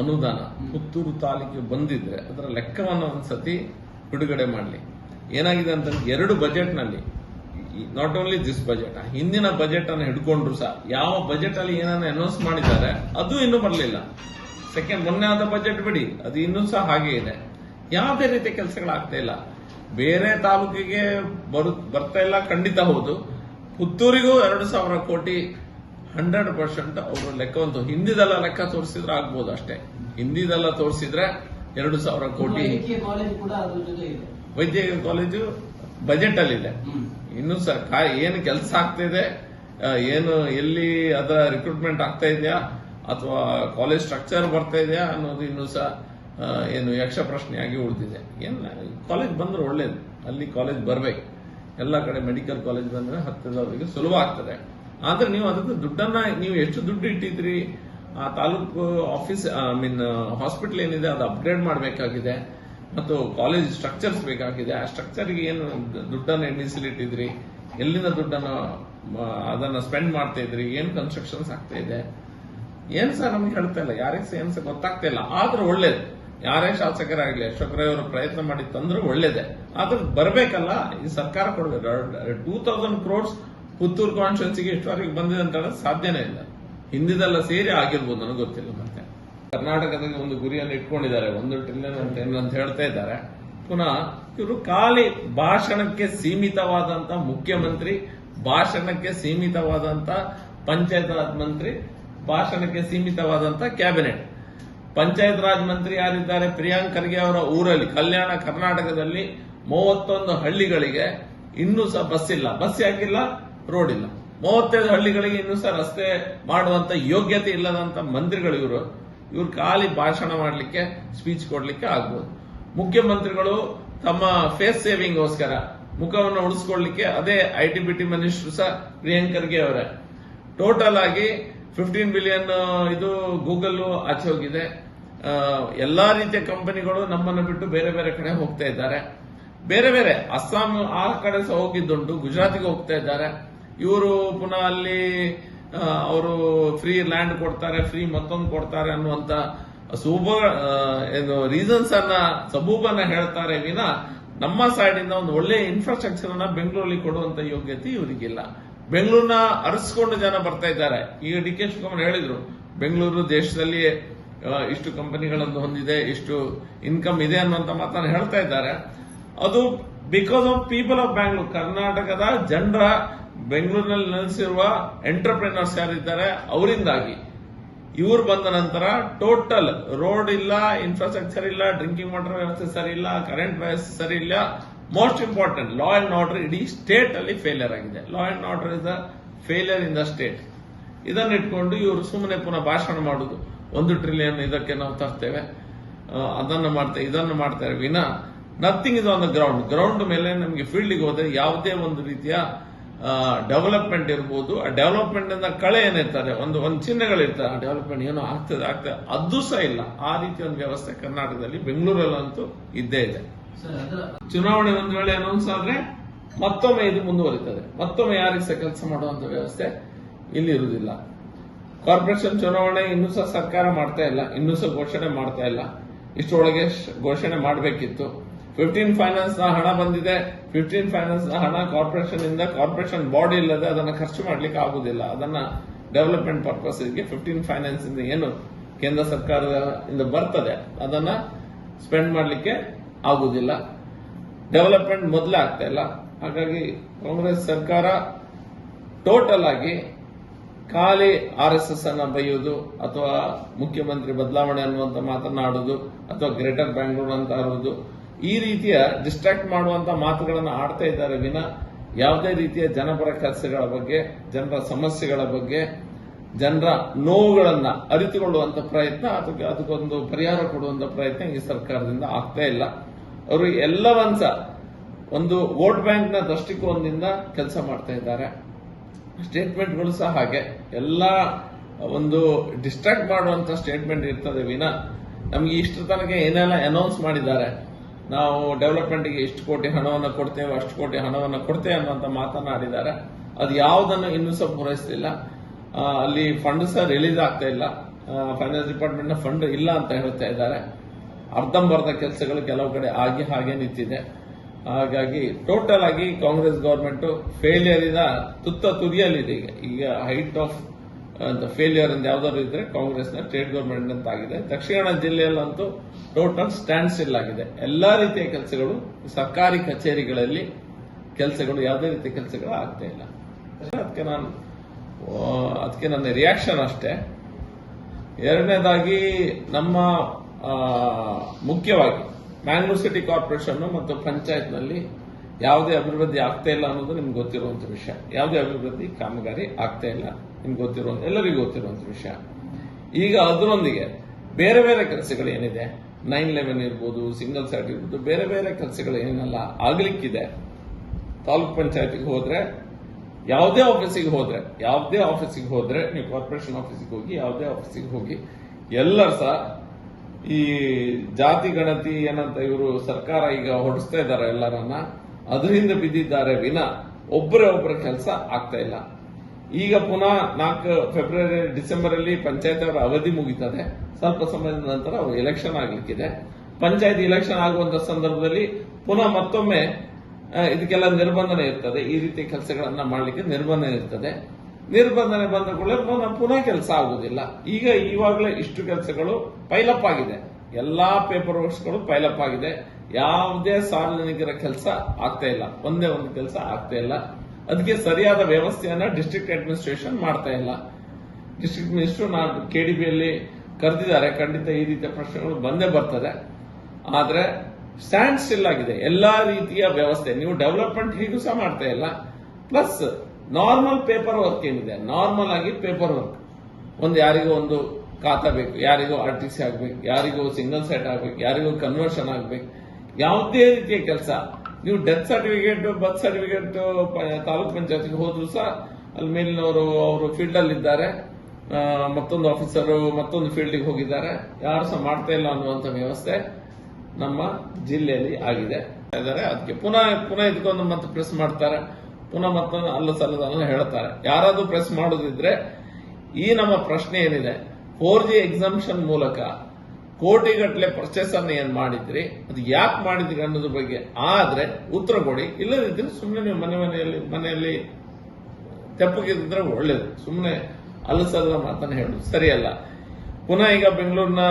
ಅನುದಾನ ಪುತ್ತೂರು ತಾಲೂಕಿಗೆ ಬಂದಿದ್ರೆ ಅದರ ಲೆಕ್ಕವನ್ನು ಒಂದ್ಸತಿ ಬಿಡುಗಡೆ ಮಾಡಲಿ. ಏನಾಗಿದೆ ಅಂತಂದ್ರೆ ಎರಡು ಬಜೆಟ್ನಲ್ಲಿ ನಾಟ್ ಓನ್ಲಿ ದಿಸ್ ಬಜೆಟ್ ಹಿಂದಿನ ಬಜೆಟ್ ಅನ್ನು ಹಿಡ್ಕೊಂಡ್ರು ಸಹ ಯಾವ ಬಜೆಟ್ ಅಲ್ಲಿ ಏನನ್ನ ಅನೌನ್ಸ್ ಮಾಡಿದ್ದಾರೆ ಅದು ಇನ್ನೂ ಬರಲಿಲ್ಲ. ಸೆಕೆಂಡ್ ಮೊನ್ನೆ ಆದ ಬಜೆಟ್ ಬಿಡಿ ಅದು ಇನ್ನೂ ಸಹ ಹಾಗೆ ಇದೆ. ಯಾವುದೇ ರೀತಿಯ ಕೆಲಸಗಳಾಗ್ತಾ ಇಲ್ಲ. ಬೇರೆ ತಾಲೂಕಿಗೆ ಬರು ಬರ್ತಾ ಇಲ್ಲ ಖಂಡಿತ ಹೌದು. ಪುತ್ತೂರಿಗೂ ಎರಡು ಸಾವಿರ ಕೋಟಿ ಹಂಡ್ರೆಡ್ ಪರ್ಸೆಂಟ್ ಅವರು ಲೆಕ್ಕವಂತ ಹಿಂದಿದೆಲ್ಲ ಲೆಕ್ಕ ತೋರಿಸಿದ್ರೆ ಆಗ್ಬೋದು ಅಷ್ಟೇ. ಹಿಂದಿದೆಲ್ಲ ತೋರಿಸಿದ್ರೆ ಎರಡು ಸಾವಿರ ಕೋಟಿ ವೈದ್ಯಕೀಯ ಕಾಲೇಜ್ ಬಜೆಟ್ ಅಲ್ಲಿ ಇದೆ. ಇನ್ನು ಸಹ ಏನು ಕೆಲಸ ಆಗ್ತಿದೆ ಇದೆ ಏನು ಎಲ್ಲಿ ಅದರ ರಿಕ್ರೂಟ್ಮೆಂಟ್ ಆಗ್ತಾ ಇದೆಯಾ ಅಥವಾ ಕಾಲೇಜ್ ಸ್ಟ್ರಕ್ಚರ್ ಬರ್ತಾ ಇದೆಯಾ ಅನ್ನೋದು ಇನ್ನೂ ಸಹ ಏನು ಯಕ್ಷ ಪ್ರಶ್ನೆಯಾಗಿ ಉಳಿದಿದೆ. ಏನ್ ಕಾಲೇಜ್ ಬಂದ್ರೆ ಒಳ್ಳೇದು. ಅಲ್ಲಿ ಕಾಲೇಜ್ ಬರ್ಬೇಕು. ಎಲ್ಲ ಕಡೆ ಮೆಡಿಕಲ್ ಕಾಲೇಜ್ ಬಂದ್ರೆ ಹತ್ತಿರದವರಿಗೆ ಸುಲಭ ಆಗ್ತದೆ. ಆದ್ರೆ ನೀವು ಅದಕ್ಕೆ ದುಡ್ಡನ್ನ, ನೀವು ಎಷ್ಟು ದುಡ್ಡು ಇಟ್ಟಿದ್ರಿ? ಆ taluk office I mean hospital ಏನಿದೆ, ಅದು ಅಪ್ಗ್ರೇಡ್ ಮಾಡಬೇಕಾಗಿದೆ. ಮತ್ತು ಕಾಲೇಜ್ ಸ್ಟ್ರಕ್ಚರ್ಸ್ ಬೇಕಾಗಿದೆ. ಆ ಸ್ಟ್ರಕ್ಚರ್ಗೆ ಏನು ದುಡ್ಡನ್ನು ಮೀಸಲಿಟ್ಟಿದ್ರಿ ಎಲ್ಲಿಂದ ದುಡ್ಡನ್ನು ಅದನ್ನ ಸ್ಪೆಂಡ್ ಮಾಡ್ತಾ ಇದ್ರಿ? ಏನ್ ಕನ್ಸ್ಟ್ರಕ್ಷನ್ಸ್ ಆಗ್ತಾ ಇದೆ? ಏನ್ ಸರ್ ನಮ್ಗೆ ಹೇಳ್ತಾ ಇಲ್ಲ. ಯಾರಿಗೆ ಏನು ಸರ್ ಗೊತ್ತಾಗ್ತಾ ಇಲ್ಲ. ಆದ್ರೂ ಒಳ್ಳೇದು. ಯಾರೇ ಶಾಸಕರಾಗ್ಲಿ ಅವರು ಪ್ರಯತ್ನ ಮಾಡಿ ತಂದ್ರು ಒಳ್ಳೇದೇ. ಆದ್ರೆ ಬರ್ಬೇಕಲ್ಲ. ಈ ಸರ್ಕಾರ ಕೊಡ್ಬೇಕು. ಟೂ ತೌಸಂಡ್ ಕ್ರೋಡ್ಸ್ ಪುತ್ತೂರು ಕಾನ್ಸ್ಟಿಟ್ಯೂನ್ಸಿಗೆ ಇಷ್ಟವರೆಗೆ ಬಂದಿದೆ ಅಂತ ಸಾಧ್ಯನೇ ಇಲ್ಲ. ಹಿಂದಿದೆಲ್ಲ ಸೇರಿ ಆಗಿರ್ಬೋದು ನನಗೆ ಗೊತ್ತಿಲ್ಲ ಮತ್ತೆ. ಕರ್ನಾಟಕದಲ್ಲಿ ಒಂದು ಗುರಿಯನ್ನು ಇಟ್ಕೊಂಡಿದ್ದಾರೆ. ಒಂದು ಟ್ರಿಲಿಯನ್ ಅಂತ ಏನು ಅಂತ ಹೇಳ್ತಾ ಇದ್ದಾರೆ. ಪುನಃ ಇವರು ಖಾಲಿ ಭಾಷಣಕ್ಕೆ ಸೀಮಿತವಾದಂತ ಮುಖ್ಯಮಂತ್ರಿ, ಭಾಷಣಕ್ಕೆ ಸೀಮಿತವಾದಂತ ಪಂಚಾಯತ್ ರಾಜ್ ಮಂತ್ರಿ, ಭಾಷಣಕ್ಕೆ ಸೀಮಿತವಾದಂತ ಕ್ಯಾಬಿನೆಟ್ ಪಂಚಾಯತ್ ರಾಜ್ ಮಂತ್ರಿ ಯಾರಿದ್ದಾರೆ? ಪ್ರಿಯಾಂಕ್ ಖರ್ಗೆ ಅವರ ಊರಲ್ಲಿ, ಕಲ್ಯಾಣ ಕರ್ನಾಟಕದಲ್ಲಿ ಮೂವತ್ತೊಂದು ಹಳ್ಳಿಗಳಿಗೆ ಇನ್ನೂ ಸಹ ಬಸ್ ಇಲ್ಲ. ಬಸ್ ಯಾಕಿಲ್ಲ? ರೋಡ್ ಇಲ್ಲ ಮೂವತ್ತೈದು ಹಳ್ಳಿಗಳಿಗೆ ಇನ್ನೂ ಸಹ ರಸ್ತೆ ಮಾಡುವಂತ ಯೋಗ್ಯತೆ ಇಲ್ಲದಂತ ಮಂತ್ರಿಗಳು ಇವರು. ಇವ್ರು ಖಾಲಿ ಭಾಷಣ ಮಾಡಲಿಕ್ಕೆ ಸ್ಪೀಚ್ ಕೊಡಲಿಕ್ಕೆ ಆಗ್ಬೋದು. ಮುಖ್ಯಮಂತ್ರಿಗಳು ತಮ್ಮ ಫೇಸ್ ಸೇವಿಂಗ್ಗೋಸ್ಕರ ಮುಖವನ್ನು ಉಳಿಸ್ಕೊಳ್ಳಿಕ್ಕೆ ಅದೇ ಐ ಟಿ ಬಿ ಮಿನಿಸ್ಟರ್ ಸಹ ಪ್ರಿಯಾಂಕ್ ಖರ್ಗೆ ಅವರೇ. ಟೋಟಲ್ ಆಗಿ ಫಿಫ್ಟೀನ್ ಬಿಲಿಯನ್ ಇದು ಗೂಗಲ್ ಆಚೆ ಹೋಗಿದೆ. ಎಲ್ಲಾ ರೀತಿಯ ಕಂಪನಿಗಳು ನಮ್ಮನ್ನು ಬಿಟ್ಟು ಬೇರೆ ಬೇರೆ ಕಡೆ ಹೋಗ್ತಾ ಇದ್ದಾರೆ. ಬೇರೆ ಬೇರೆ, ಅಸ್ಸಾಂ ಆ ಕಡೆ ಸಹ ಹೋಗಿದ್ದುಂಟು, ಗುಜರಾತಿಗೆ ಹೋಗ್ತಾ ಇದ್ದಾರೆ. ಇವರು ಪುನಃ ಅಲ್ಲಿ ಅವರು ಫ್ರೀ ಲ್ಯಾಂಡ್ ಕೊಡ್ತಾರೆ ಫ್ರೀ ಮತ್ತೊಂದು ಕೊಡ್ತಾರೆ ಅನ್ನುವಂತ ಸೂಬ ಏನು ರೀಸನ್ಸ್ ಅನ್ನ, ಸಬೂಬನ್ನ ಹೇಳ್ತಾರೆ ವಿನ ನಮ್ಮ ಸೈಡ್ ಇಂದ ಒಂದು ಒಳ್ಳೆ ಇನ್ಫ್ರಾಸ್ಟ್ರಕ್ಚರ್ ಅನ್ನ ಬೆಂಗಳೂರಲ್ಲಿ ಕೊಡುವಂತ ಯೋಗ್ಯತೆ ಇವರಿಗಿಲ್ಲ. ಬೆಂಗಳೂರಿನ ಅರಸ್ಕೊಂಡು ಜನ ಬರ್ತಾ ಇದ್ದಾರೆ. ಈಗ ಡಿ ಕೆ ಶಿವಕುಮಾರ್ ಹೇಳಿದ್ರು, ಬೆಂಗಳೂರು ದೇಶದಲ್ಲಿ ಇಷ್ಟು ಕಂಪನಿಗಳನ್ನು ಹೊಂದಿದೆ, ಇಷ್ಟು ಇನ್ಕಮ್ ಇದೆ ಅನ್ನುವಂತ ಮಾತನ್ನು ಹೇಳ್ತಾ ಇದ್ದಾರೆ. ಅದು because of people of Bangalore ಕರ್ನಾಟಕದ ಜನರ ಬೆಂಗಳೂರಿನಲ್ಲಿ ನೆಲೆಸಿರುವ ಎಂಟರ್ಪ್ರಿನರ್ಸ್ ಯಾರಿದ್ದಾರೆ? ಅವರಿಂದಾಗಿ. ಇವ್ರು ಬಂದ ನಂತರ ಟೋಟಲ್ ರೋಡ್ ಇಲ್ಲ ಇನ್ಫ್ರಾಸ್ಟ್ರಕ್ಚರ್ ಇಲ್ಲ ಡ್ರಿಂಕಿಂಗ್ ವಾಟರ್ ವ್ಯವಸ್ಥೆ ಸರಿ ಇಲ್ಲ ಕರೆಂಟ್ ವ್ಯವಸ್ಥೆ ಸರಿ ಇಲ್ಲ. Most important law and order ಇಡೀ ಸ್ಟೇಟ್ ಅಲ್ಲಿ ಫೇಲಿಯರ್ ಆಗಿದೆ. Law and order is the failure in the state ಇದನ್ನ ಇಟ್ಕೊಂಡು ಇವರು ಸುಮ್ಮನೆ ಪುನಃ ಭಾಷಣ ಮಾಡುದು. ಒಂದು ಟ್ರಿಲಿಯನ್ ಇದಕ್ಕೆ ನಾವು ತರ್ತೇವೆ. ಅದನ್ನು ಮಾಡ್ತೇವೆ ಇದನ್ನು ಮಾಡ್ತಾರೆ ವಿನ nothing is on the ground ground ಮೇಲೆ ನಮಗೆ ಫೀಲ್ಡಿಗೆ ಹೋದ್ರೆ ಯಾವುದೇ ಒಂದು ರೀತಿಯ ಡೆವಲಪ್ಮೆಂಟ್ ಇರ್ಬೋದು. ಆ ಡೆವಲಪ್ಮೆಂಟ್ ಇಂದ ಕಳೆ ಏನಿರ್ತಾರೆ ಒಂದು ಒಂದು ಚಿಹ್ನೆಗಳಿರ್ತಾರೆ ಆ ಡೆವಲಪ್ಮೆಂಟ್ ಏನೋ ಆಗ್ತದೆ ಆಗ್ತದೆ. ಅದು ಸಹ ಇಲ್ಲ. ಆ ರೀತಿ ಒಂದು ವ್ಯವಸ್ಥೆ ಕರ್ನಾಟಕದಲ್ಲಿ ಬೆಂಗಳೂರಲ್ಲಂತೂ ಇದ್ದೇ ಇದೆ. ಚುನಾವಣೆ ಒಂದು ವೇಳೆ ಅನೌನ್ಸ್ ಆದ್ರೆ ಮತ್ತೊಮ್ಮೆ ಇದು ಮುಂದುವರಿತದೆ. ಮತ್ತೊಮ್ಮೆ ಯಾರಿಗೆ ಸಹ ಕೆಲಸ ಮಾಡುವಂತ ವ್ಯವಸ್ಥೆ ಇಲ್ಲಿ ಇರುವುದಿಲ್ಲ. ಕಾರ್ಪೊರೇಷನ್ ಚುನಾವಣೆ ಇನ್ನೂ ಸಹ ಸರ್ಕಾರ ಮಾಡ್ತಾ ಇಲ್ಲ. ಇನ್ನೂ ಸಹ ಘೋಷಣೆ ಮಾಡ್ತಾ ಇಲ್ಲ. ಇಷ್ಟರೊಳಗೆ ಘೋಷಣೆ ಮಾಡಬೇಕಿತ್ತು. ಫಿಫ್ಟೀನ್ ಫೈನಾನ್ಸ್ನ ಹಣ ಬಂದಿದೆ. ಫಿಫ್ಟೀನ್ ಫೈನಾನ್ಸ್ನ ಹಣ ಕಾರ್ಪೊರೇಷನ್ ಇಂದ ಕಾರ್ಪೊರೇಷನ್ ಬಾಡಿ ಇಲ್ಲದೆ ಅದನ್ನ ಖರ್ಚು ಮಾಡ್ಲಿಕ್ಕೆ ಆಗುದಿಲ್ಲ. ಅದನ್ನ ಡೆವಲಪ್ಮೆಂಟ್ ಪರ್ಪಸ್ ಫಿಫ್ಟೀನ್ ಫೈನಾನ್ಸ್ ಇಂದ ಏನು ಕೇಂದ್ರ ಸರ್ಕಾರದ ಇಂದ ಬರ್ತದೆ. ಅದನ್ನ ಸ್ಪೆಂಡ್ ಮಾಡ್ಲಿಕ್ಕೆ ಆಗುದಿಲ್ಲ. ಡೆವಲಪ್ಮೆಂಟ್ ಮೊದಲೇ ಆಗ್ತಾ ಇಲ್ಲ. ಹಾಗಾಗಿ ಕಾಂಗ್ರೆಸ್ ಸರ್ಕಾರ ಟೋಟಲ್ ಆಗಿ ಖಾಲಿ ಆರ್ ಎಸ್ ಎಸ್ ಅನ್ನ ಬೈಯೋದು ಅಥವಾ ಮುಖ್ಯಮಂತ್ರಿ ಬದಲಾವಣೆ ಅನ್ನುವಂತ ಮಾತನಾಡೋದು ಅಥವಾ ಗ್ರೇಟರ್ ಬ್ಯಾಂಗ್ಳೂರ್ ಅಂತ ಇರುವುದು ಈ ರೀತಿಯ ಡಿಸ್ಟ್ರಾಕ್ಟ್ ಮಾಡುವಂತ ಮಾತುಗಳನ್ನು ಆಡ್ತಾ ಇದ್ದಾರೆ ವಿನ, ಯಾವುದೇ ರೀತಿಯ ಜನಪರ ಕೆಲಸಗಳ ಬಗ್ಗೆ, ಜನರ ಸಮಸ್ಯೆಗಳ ಬಗ್ಗೆ, ಜನರ ನೋವುಗಳನ್ನ ಅರಿತುಕೊಳ್ಳುವಂತ ಪ್ರಯತ್ನ, ಅದಕ್ಕೆ ಅದಕ್ಕೊಂದು ಪರಿಹಾರ ಕೊಡುವಂತ ಪ್ರಯತ್ನ ಈ ಸರ್ಕಾರದಿಂದ ಆಗ್ತಾ ಇಲ್ಲ. ಅವರು ಎಲ್ಲವಂತ ಒಂದು ವೋಟ್ ಬ್ಯಾಂಕ್ನ ದೃಷ್ಟಿಕೋನದಿಂದ ಕೆಲಸ ಮಾಡ್ತಾ ಇದ್ದಾರೆ. ಸ್ಟೇಟ್ಮೆಂಟ್ಗಳು ಸಹ ಹಾಗೆ. ಎಲ್ಲ ಒಂದು ಡಿಸ್ಟ್ರಾಕ್ಟ್ ಮಾಡುವಂತ ಸ್ಟೇಟ್ಮೆಂಟ್ ಇರ್ತದೆ ವಿನ. ನಮ್ಗೆ ಇಷ್ಟು ತನಕ ಏನೆಲ್ಲ ಅನೌನ್ಸ್ ಮಾಡಿದ್ದಾರೆ? ನಾವು ಡೆವಲಪ್ಮೆಂಟ್ಗೆ ಎಷ್ಟು ಕೋಟಿ ಹಣವನ್ನು ಕೊಡ್ತೇವೆ, ಅಷ್ಟು ಕೋಟಿ ಹಣವನ್ನು ಕೊಡ್ತೇವೆ ಅನ್ನುವಂತ ಮಾತನಾಡಿದ್ದಾರೆ ಅದು ಯಾವುದನ್ನು ಇನ್ನೂ ಸಹ ಪೂರೈಸಲಿಲ್ಲ. ಅಲ್ಲಿ ಫಂಡ್ ಸಹ ರಿಲೀಸ್ ಆಗ್ತಾ ಇಲ್ಲ. ಫೈನಾನ್ಸ್ ಡಿಪಾರ್ಟ್ಮೆಂಟ್ನ ಫಂಡ್ ಇಲ್ಲ ಅಂತ ಹೇಳ್ತಾ ಇದ್ದಾರೆ. ಅರ್ಧಂಬರ್ಧ ಕೆಲಸಗಳು ಕೆಲವು ಕಡೆ ಆಗಿ ಹಾಗೆ ನಿಂತಿದೆ. ಹಾಗಾಗಿ ಟೋಟಲ್ ಆಗಿ ಕಾಂಗ್ರೆಸ್ ಗವರ್ಮೆಂಟ್ ಫೇಲಿಯರ್ ತುತ್ತ ತುದಿಯಲ್ಲಿದೆ ಈಗ. ಈಗ ಹೈಟ್ ಆಫ್ ಫೇಲಿಯರ್ ಅಂತ ಯಾವ್ದಾದ್ರು ಇದ್ರೆ ಕಾಂಗ್ರೆಸ್ನ ಸ್ಟೇಟ್ ಗವರ್ಮೆಂಟ್ ಅಂತ ಆಗಿದೆ ದಕ್ಷಿಣ ಕನ್ನಡ ಜಿಲ್ಲೆಯಲ್ಲಂತೂ ಟೋಟಲ್ ಸ್ಟ್ಯಾಂಡ್ ಸ್ಟಿಲ್ ಆಗಿದೆ. ಎಲ್ಲಾ ರೀತಿಯ ಕೆಲಸಗಳು, ಸರ್ಕಾರಿ ಕಚೇರಿಗಳಲ್ಲಿ ಕೆಲಸಗಳು, ಯಾವುದೇ ರೀತಿಯ ಕೆಲಸಗಳು ಆಗ್ತಾ ಇಲ್ಲ. ಅದಕ್ಕೆ ನಾನು ಅದಕ್ಕೆ ನನ್ನ ರಿಯಾಕ್ಷನ್ ಅಷ್ಟೇ. ಎರಡನೇದಾಗಿ ನಮ್ಮ ಮುಖ್ಯವಾಗಿ ಮ್ಯಾಂಗ್ಳೂರ್ ಸಿಟಿ ಕಾರ್ಪೊರೇಷನ್ ಮತ್ತು ಪಂಚಾಯತ್ನಲ್ಲಿ ಯಾವುದೇ ಅಭಿವೃದ್ಧಿ ಆಗ್ತಾ ಇಲ್ಲ ಅನ್ನೋದು ನಿಮ್ಗೆ ಗೊತ್ತಿರುವಂತ ವಿಷಯ. ಯಾವುದೇ ಅಭಿವೃದ್ಧಿ ಕಾಮಗಾರಿ ಆಗ್ತಾ ಇಲ್ಲ, ನಿಮ್ಗೆ ಗೊತ್ತಿರುವ ಎಲ್ಲರಿಗೂ ಗೊತ್ತಿರುವಂತ ವಿಷಯ. ಈಗ ಅದರೊಂದಿಗೆ ಬೇರೆ ಬೇರೆ ಕೆಲಸಗಳು ಏನಿದೆ? ನೈನ್ ಲೆವೆನ್ ಇರ್ಬೋದು, ಸಿಂಗಲ್ ಸೈಟ್ ಇರ್ಬೋದು, ಬೇರೆ ಬೇರೆ ಕೆಲಸಗಳು ಏನೆಲ್ಲ ಆಗ್ಲಿಕ್ಕಿದೆ? ತಾಲೂಕ್ ಪಂಚಾಯತಿಗೆ ಹೋದ್ರೆ, ಯಾವುದೇ ಆಫೀಸಿಗೆ ಹೋದ್ರೆ, ಯಾವುದೇ ಆಫೀಸಿಗೆ ಹೋದ್ರೆ, ನೀವು ಕಾರ್ಪೊರೇಷನ್ ಆಫೀಸಿಗೆ ಹೋಗಿ, ಯಾವುದೇ ಆಫೀಸಿಗೆ ಹೋಗಿ, ಎಲ್ಲರೂ ಸಹ ಈ ಜಾತಿ ಗಣತಿ ಏನಂತ ಇವರು ಸರ್ಕಾರ ಈಗ ಹೊಡಿಸ್ತಾ ಇದ್ದಾರೆ ಎಲ್ಲರನ್ನ ಅದರಿಂದ ಬಿದ್ದಿದ್ದಾರೆ ವಿನ. ಒಬ್ಬರೇ ಒಬ್ಬರ ಕೆಲಸ ಆಗ್ತಾ ಇಲ್ಲ. ಈಗ ಪುನಃ ನಾಲ್ಕು ಫೆಬ್ರವರಿ ಡಿಸೆಂಬರ್ ಅಲ್ಲಿ ಪಂಚಾಯತ್ ಅವರ ಅವಧಿ ಮುಗಿತದೆ. ಸ್ವಲ್ಪ ಸಮಯದ ನಂತರ ಅವರು ಎಲೆಕ್ಷನ್ ಆಗ್ಲಿಕ್ಕಿದೆ. ಪಂಚಾಯತ್ ಎಲೆಕ್ಷನ್ ಆಗುವಂತ ಸಂದರ್ಭದಲ್ಲಿ ಪುನಃ ಮತ್ತೊಮ್ಮೆ ಇದಕ್ಕೆಲ್ಲ ನಿರ್ಬಂಧನೆ ಇರ್ತದೆ. ಈ ರೀತಿ ಕೆಲಸಗಳನ್ನ ಮಾಡಲಿಕ್ಕೆ ನಿರ್ಬಂಧನೆ ಇರ್ತದೆ. ನಿರ್ಬಂಧನೆ ಬಂದ ಕೂಡಲೇ ಪುನಃ ಪುನಃ ಕೆಲಸ ಆಗುವುದಿಲ್ಲ. ಈಗ ಇವಾಗಲೇ ಇಷ್ಟು ಕೆಲಸಗಳು ಪೈಲಪ್ ಆಗಿದೆ. ಎಲ್ಲಾ ಪೇಪರ್ ವರ್ಕ್ಸ್ಗಳು ಪೈಲಪ್ ಆಗಿದೆ. ಯಾವುದೇ ಸಾರ್ವಜನಿಕರ ಕೆಲಸ ಆಗ್ತಾ ಇಲ್ಲ. ಒಂದೇ ಒಂದು ಕೆಲಸ ಆಗ್ತಾ ಇಲ್ಲ. ಅದಕ್ಕೆ ಸರಿಯಾದ ವ್ಯವಸ್ಥೆಯನ್ನ ಡಿಸ್ಟ್ರಿಕ್ಟ್ ಅಡ್ಮಿನಿಸ್ಟ್ರೇಷನ್ ಮಾಡ್ತಾ ಇಲ್ಲ. ಡಿಸ್ಟ್ರಿಕ್ಟ್ ಮಿನಿಸ್ಟರ್ ನಾನು ಬಿಯಲ್ಲಿ ಕರೆದಿದ್ದಾರೆ. ಖಂಡಿತ ಈ ರೀತಿಯ ಪ್ರಶ್ನೆಗಳು ಬಂದೇ ಬರ್ತದೆ. ಆದರೆ ಸ್ಟ್ಯಾಂಡ್ ಸ್ಟಿಲ್ ಆಗಿದೆ. ಎಲ್ಲಾ ರೀತಿಯ ವ್ಯವಸ್ಥೆ. ನೀವು ಡೆವಲಪ್ಮೆಂಟ್ ಹೀಗೂ ಸಹ ಮಾಡ್ತಾ ಇಲ್ಲ. ಪ್ಲಸ್ ನಾರ್ಮಲ್ ಪೇಪರ್ ವರ್ಕ್ ಏನಿದೆ? ನಾರ್ಮಲ್ ಆಗಿ ಪೇಪರ್ ವರ್ಕ್ ಒಂದು ಯಾರಿಗೋ ಒಂದು ಖಾತಾ ಬೇಕು. ಯಾರಿಗೋ ಆರ್ ಟಿ ಸಿ ಆಗ್ಬೇಕು. ಯಾರಿಗೋ ಸಿಂಗಲ್ ಸೆಟ್ ಆಗ್ಬೇಕು. ಯಾರಿಗೋ ಕನ್ವರ್ಷನ್ ಆಗ್ಬೇಕು. ಯಾವುದೇ ರೀತಿಯ ಕೆಲಸ. ನೀವು death certificate birth certificate taluk ಪಂಚಾಯತ್ಗೆ ಹೋದ್ರು ಸಹ ಅಲ್ಲಿ ಮೇಲಿನವರು ಅವರು ಫೀಲ್ಡ್ ಅಲ್ಲಿ ಇದ್ದಾರೆ. ಮತ್ತೊಂದು ಆಫೀಸರು ಮತ್ತೊಂದು ಫೀಲ್ಡಿಗೆ ಹೋಗಿದ್ದಾರೆ. ಯಾರು ಸಹ ಮಾಡ್ತಾ ಇಲ್ಲ ಅನ್ನುವಂತ ವ್ಯವಸ್ಥೆ ನಮ್ಮ ಜಿಲ್ಲೆಯಲ್ಲಿ ಆಗಿದೆ. ಅದಕ್ಕೆ ಪುನಃ ಪುನಃ ಇದಕ್ಕೊಂದು ಮತ್ತೆ ಪ್ರೆಸ್ ಮಾಡ್ತಾರೆ. ಪುನಃ ಮತ್ತೊಂದು ಅಲ್ಲ ಸಲ್ಲದ ಹೇಳ್ತಾರೆ. ಯಾರಾದ್ರೂ ಪ್ರೆಸ್ ಮಾಡೋದಿದ್ರೆ ಈ ನಮ್ಮ ಪ್ರಶ್ನೆ ಏನಿದೆ? ಫೋರ್ ಜಿ ಎಕ್ಸಾಮ್ಷನ್ ಮೂಲಕ ಕೋಟಿಗಟ್ಟಲೆ ಪರ್ಚೇಸ್ ಅನ್ನು ಏನ್ ಮಾಡಿದ್ರಿ? ಅದು ಯಾಕೆ ಮಾಡಿದ್ರಿ ಅನ್ನೋದ್ರ ಬಗ್ಗೆ ಆದ್ರೆ ಉತ್ತರ ಕೊಡಿ. ಇಲ್ಲದಿದ್ರೆ ಸುಮ್ಮನೆ ನೀವು ಮನೆ ಮನೆಯಲ್ಲಿ ಮನೆಯಲ್ಲಿ ತೆಪ್ಪಗಿದ್ರೆ ಒಳ್ಳೇದು. ಸುಮ್ಮನೆ ಅಲಸಲ್ಲ ಮಾತನ್ನ ಹೇಳುದು. ಸರಿಯಲ್ಲ. ಪುನಃ ಈಗ ಬೆಂಗಳೂರಿನ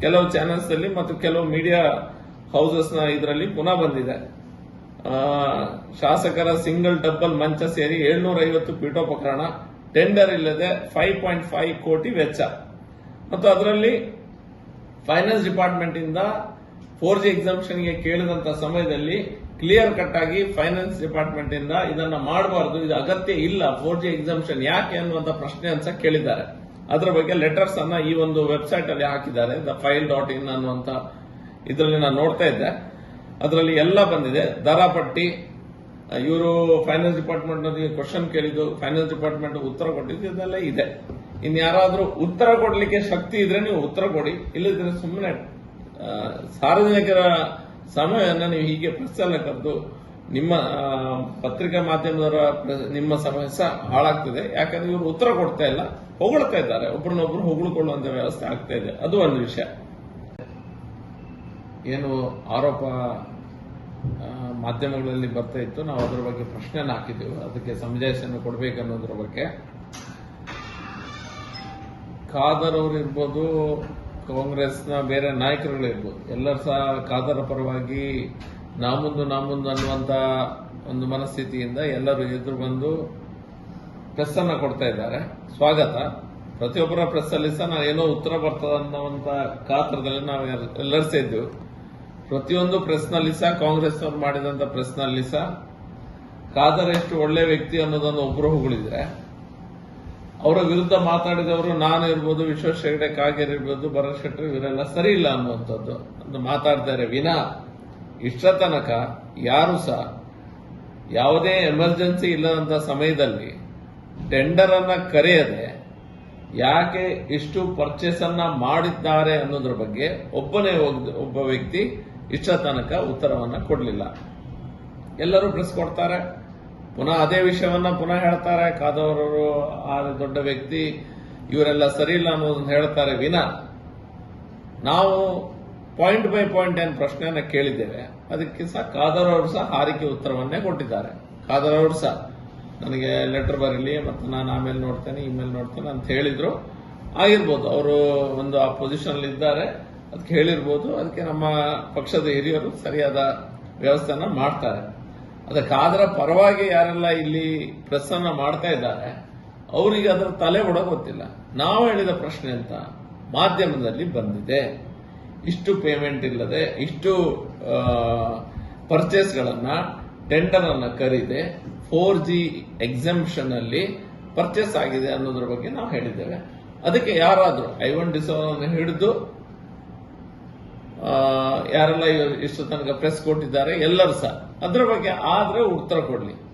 ಕೆಲವು ಚಾನೆಲ್ಸ್ ಅಲ್ಲಿ ಮತ್ತು ಕೆಲವು ಮೀಡಿಯಾ ಹೌಸಸ್ನ ಇದರಲ್ಲಿ ಪುನಃ ಬಂದಿದೆ. ಶಾಸಕರ ಸಿಂಗಲ್ ಡಬಲ್ ಮಂಚ ಸೇರಿ ಏಳ್ನೂರ ಐವತ್ತು ಪೀಠೋಪಕರಣ. ಟೆಂಡರ್ ಇಲ್ಲದೆ ಫೈವ್ ಪಾಯಿಂಟ್ ಫೈವ್ ಕೋಟಿ ವೆಚ್ಚ. ಮತ್ತು ಅದರಲ್ಲಿ ಫೈನಾನ್ಸ್ ಡಿಪಾರ್ಟ್ಮೆಂಟ್ ಇಂದ ಫೋರ್ ಜಿ ಎಕ್ಸಾಮಿಷನ್ಗೆ ಕೇಳಿದಂತ ಸಮಯದಲ್ಲಿ ಕ್ಲಿಯರ್ ಕಟ್ ಆಗಿ ಫೈನಾನ್ಸ್ ಡಿಪಾರ್ಟ್ಮೆಂಟ್ ಇಂದ ಇದನ್ನ ಮಾಡಬಾರದು, ಇದು ಅಗತ್ಯ ಇಲ್ಲ ಫೋರ್ ಜಿ ಎಕ್ಸಾಮ್ಷನ್ ಯಾಕೆ ಅನ್ನುವಂತ ಪ್ರಶ್ನೆ ಅಂತ ಕೇಳಿದ್ದಾರೆ. ಅದರ ಬಗ್ಗೆ ಲೆಟರ್ಸ್ ಅನ್ನ ಈ ಒಂದು ವೆಬ್ಸೈಟ್ ಅಲ್ಲಿ ಹಾಕಿದ್ದಾರೆ ದ ಫೈಲ್ ಡಾಟ್ ಇನ್ ಅನ್ನುವಂತ ಇದರಲ್ಲಿ ನಾನು ನೋಡ್ತಾ ಇದ್ದೆ. ಅದರಲ್ಲಿ ಎಲ್ಲ ಬಂದಿದೆ. ದರ ಪಟ್ಟಿ ಇವರು ಫೈನಾನ್ಸ್ ಡಿಪಾರ್ಟ್ಮೆಂಟ್ ಕ್ವಶನ್ ಕೇಳಿದ್ದು ಫೈನಾನ್ಸ್ ಡಿಪಾರ್ಟ್ಮೆಂಟ್ ಉತ್ತರ ಕೊಟ್ಟಿದ್ದು, ಇದೆಲ್ಲ ಇದೆ. ಇನ್ ಯಾರಾದ್ರೂ ಉತ್ತರ ಕೊಡ್ಲಿಕ್ಕೆ ಶಕ್ತಿ ಇದ್ರೆ ನೀವು ಉತ್ತರ ಕೊಡಿ. ಇಲ್ಲದಿದ್ರೆ ಸುಮ್ಮನೆ ಸಾರ್ವಜನಿಕರ ಸಮಯವನ್ನು ನೀವು ಹೀಗೆ ಎಲ್ಲ ಕರೆದು ನಿಮ್ಮ ಪತ್ರಿಕಾ ಮಾಧ್ಯಮದವರ ನಿಮ್ಮ ಸಮಯ ಸಹ ಹಾಳಾಗ್ತದೆ. ಯಾಕಂದ್ರೆ ಇವರು ಉತ್ತರ ಕೊಡ್ತಾ ಇಲ್ಲ, ಹೊಗಳ್ತಾ ಇದ್ದಾರೆ. ಒಬ್ರನ್ನೊಬ್ರು ಹೊಗಳ್ಕೊಳ್ಳುವಂತ ವ್ಯವಸ್ಥೆ ಆಗ್ತಾ ಇದೆ. ಅದು ಒಂದು ವಿಷಯ. ಏನು ಆರೋಪ ಮಾಧ್ಯಮಗಳಲ್ಲಿ ಬರ್ತಾ ಇತ್ತು, ನಾವು ಅದರ ಬಗ್ಗೆ ಪ್ರಶ್ನೆನ ಹಾಕಿದ್ದೆವು. ಅದಕ್ಕೆ ಸಮಜಾಯಿಸನ್ನು ಕೊಡಬೇಕನ್ನೋದ್ರ ಬಗ್ಗೆ. ಖಾದರ್ ಅವರು ಇರ್ಬೋದು ಕಾಂಗ್ರೆಸ್ನ ಬೇರೆ ನಾಯಕರುಗಳಿರ್ಬೋದು, ಎಲ್ಲರೂ ಸಹ ಖಾದರ್ ಪರವಾಗಿ ನಾಮುಂದು ನಾಮುಂದು ಅನ್ನುವಂತ ಒಂದು ಮನಸ್ಥಿತಿಯಿಂದ ಎಲ್ಲರೂ ಎದುರು ಬಂದು ಪ್ರೆಸ್ ಅನ್ನ ಕೊಡ್ತಾ ಇದ್ದಾರೆ. ಸ್ವಾಗತ. ಪ್ರತಿಯೊಬ್ಬರ ಪ್ರೆಸ್ ಅಲ್ಲಿ ಸಹ ನಾವು ಏನೋ ಉತ್ತರ ಬರ್ತದ ಅನ್ನುವಂತ ಕಾತರದಲ್ಲಿ ನಾವು ಎಲ್ಲರೂ ಪ್ರತಿಯೊಂದು ಪ್ರೆಸ್ನಲ್ಲಿ ಸಹ ಕಾಂಗ್ರೆಸ್ ಮಾಡಿದಂಥ ಮಾಡಿದಂತ ಪ್ರೆಸ್ನಲ್ಲಿ ಸಹ ಖಾದರ್ ಎಷ್ಟು ಒಳ್ಳೆ ವ್ಯಕ್ತಿ ಅನ್ನೋದನ್ನು ಒಬ್ಬರು ಹೊಗಳಿದ್ರೆ ಅವರ ವಿರುದ್ಧ ಮಾತಾಡಿದವರು ನಾನು ಇರ್ಬೋದು ವಿಶ್ವೇಶ್ ಹೆಗಡೆ ಕಾಗೇರಿ ಇರ್ಬೋದು, ಭರತ್ ಶೆಟ್ಟರ್ ಇವರೆಲ್ಲ ಸರಿ ಇಲ್ಲ ಅನ್ನುವಂಥದ್ದು. ಅಂತ ಮಾತಾಡ್ತಾರೆ ವಿನಾ. ಇಷ್ಟ ತನಕ ಯಾರು ಸಹ ಯಾವುದೇ ಎಮರ್ಜೆನ್ಸಿ ಇಲ್ಲದಂತ ಸಮಯದಲ್ಲಿ ಟೆಂಡರ್ ಅನ್ನ ಕರೆಯದೆ ಯಾಕೆ ಇಷ್ಟು ಪರ್ಚೇಸ್ ಅನ್ನ ಮಾಡಿದ್ದಾರೆ ಅನ್ನೋದ್ರ ಬಗ್ಗೆ ಒಬ್ಬನೇ ಒಬ್ಬ ವ್ಯಕ್ತಿ ಇಷ್ಟ ತನಕ ಉತ್ತರವನ್ನ ಕೊಡಲಿಲ್ಲ. ಎಲ್ಲರೂ ಪ್ರೆಸ್ ಕೊಡ್ತಾರೆ. ಪುನಃ ಅದೇ ವಿಷಯವನ್ನ ಪುನಃ ಹೇಳ್ತಾರೆ ಕಾದವರವರು, ಆ ದೊಡ್ಡ ವ್ಯಕ್ತಿ, ಇವರೆಲ್ಲ ಸರಿ ಇಲ್ಲ ಅನ್ನೋದನ್ನ ಹೇಳ್ತಾರೆ ವಿನ. ನಾವು ಪಾಯಿಂಟ್ ಬೈ ಪಾಯಿಂಟ್ ಏನ್ ಪ್ರಶ್ನೆಯನ್ನು ಕೇಳಿದ್ದೇವೆ, ಅದಕ್ಕೆ ಸಹ ಖಾದರ್ ಅವರು ಸಹ ಹಾರಿಕೆ ಉತ್ತರವನ್ನೇ ಕೊಟ್ಟಿದ್ದಾರೆ. ಕಾದರವರು ಸಹ, ನನಗೆ ಲೆಟರ್ ಬರಲಿ, ಮತ್ತು ನಾನು ಆಮೇಲೆ ನೋಡ್ತೇನೆ ಇಮೇಲ್ ನೋಡ್ತೇನೆ ಅಂತ ಹೇಳಿದ್ರು. ಆಗಿರ್ಬೋದು, ಅವರು ಒಂದು ಆ ಪೊಸಿಷನ್ ಇದ್ದಾರೆ, ಅದಕ್ಕೆ ಹೇಳಿರ್ಬೋದು, ಅದಕ್ಕೆ ನಮ್ಮ ಪಕ್ಷದ ಹಿರಿಯರು ಸರಿಯಾದ ವ್ಯವಸ್ಥೆನ ಮಾಡ್ತಾರೆ. ಅದಕ್ಕೆ ಅದರ ಪರವಾಗಿ ಯಾರೆಲ್ಲ ಇಲ್ಲಿ ಪ್ರಸನ್ನ ಮಾಡ್ತಾ ಇದ್ದಾರೆ, ಅವರಿಗೆ ಅದರ ತಲೆ ಒಡ ಗೊತ್ತಿಲ್ಲ ನಾವು ಹೇಳಿದ ಪ್ರಶ್ನೆ ಅಂತ ಮಾಧ್ಯಮದಲ್ಲಿ ಬಂದಿದೆ. ಇಷ್ಟು ಪೇಮೆಂಟ್ ಇಲ್ಲದೆ, ಇಷ್ಟು ಪರ್ಚೇಸ್ಗಳನ್ನ ಟೆಂಡರ್ ಅನ್ನ ಕರೀದೆ ಫೋರ್ ಜಿ ಎಕ್ಸಂಪ್ಷನ್ ಅಲ್ಲಿ ಪರ್ಚೇಸ್ ಆಗಿದೆ ಅನ್ನೋದ್ರ ಬಗ್ಗೆ ನಾವು ಹೇಳಿದ್ದೇವೆ. ಅದಕ್ಕೆ ಯಾರಾದ್ರೂ ಒನ್ ಡಿಸೋನ್ ಹಿಡಿದು ಯಾರೆಲ್ಲ ಇಷ್ಟು ತನಕ ಪ್ರೆಸ್ ಕೊಟ್ಟಿದ್ದಾರೆ, ಎಲ್ಲರೂ ಸಹ. ಅದರ ಬಗ್ಗೆ ಆದ್ರೆ ಉತ್ತರ ಕೊಡ್ಲಿ.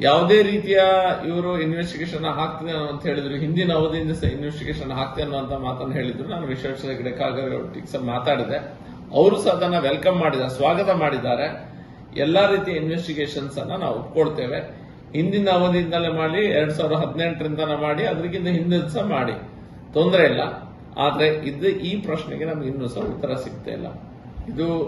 ಯಾವುದೇ ರೀತಿಯ ಇವರು ಇನ್ವೆಸ್ಟಿಗೇಷನ್ ಹಾಕ್ತೇನೆ ಅಂತ ಹೇಳಿದ್ರು, ಹಿಂದಿನ ಅವಧಿಯಿಂದ ಸಹ ಇನ್ವೆಸ್ಟಿಗೇಷನ್ ಹಾಕ್ತೇನೆ ಅಂತ ಮಾತನ್ನು ಹೇಳಿದ್ರು. ನಾನು ವಿಶ್ವೇಶ್ವರ ಹೆಗಡೆ ಕಾಗರ್ ಸಹ ಮಾತಾಡಿದೆ. ಅವರು ಸಹ ಅದನ್ನ ವೆಲ್ಕಮ್ ಮಾಡಿದ್ದಾರೆ, ಸ್ವಾಗತ ಮಾಡಿದ್ದಾರೆ. ಎಲ್ಲಾ ರೀತಿಯ ಇನ್ವೆಸ್ಟಿಗೇಷನ್ಸ್ ಅನ್ನ ನಾವು ಒಪ್ಕೊಳ್ತೇವೆ ಹಿಂದಿನ ಅವಧಿಯಿಂದಲೇ ಮಾಡಿ, ಎರಡ್ ಸಾವಿರದ ಹದಿನೆಂಟರಿಂದ ಮಾಡಿ ಅದಕ್ಕಿಂತ ಹಿಂದಿನ ಸಹ ಮಾಡಿ. ತೊಂದರೆ ಇಲ್ಲ. ಆದ್ರೆ ಇದು ಈ ಪ್ರಶ್ನೆಗೆ ನಮ್ಗೆ ಇನ್ನೂ ಸಹ ಉತ್ತರ ಸಿಗ್ತಾ ಇಲ್ಲ. ಇದು